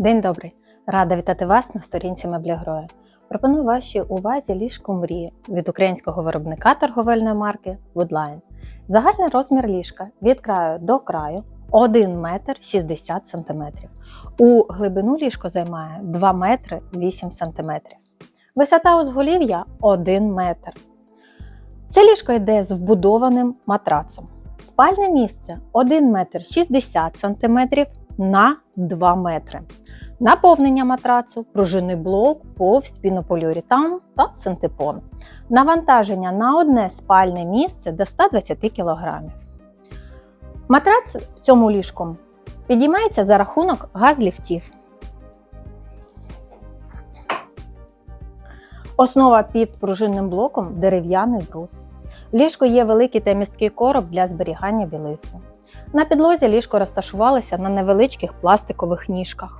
День добрий! Рада вітати вас на сторінці Меблігроя. Пропоную вашій увазі ліжко мрії від українського виробника торговельної марки Woodline. Загальний розмір ліжка від краю до краю 1 метр 60 см. У глибину ліжко займає 2 метри 8 см. Висота узголів'я 1 метр. Це ліжко йде з вбудованим матрацом. Спальне місце 1 метр 60 см на 2 метри. Наповнення матрацу, пружинний блок, повсть, пінополіуретан та синтепон. Навантаження на одне спальне місце до 120 кг. Матрац в цьому ліжку підіймається за рахунок газліфтів. Основа під пружинним блоком дерев'яний брус. В ліжку є великий та місткий короб для зберігання білизни. На підлозі ліжко розташувалося на невеличких пластикових ніжках.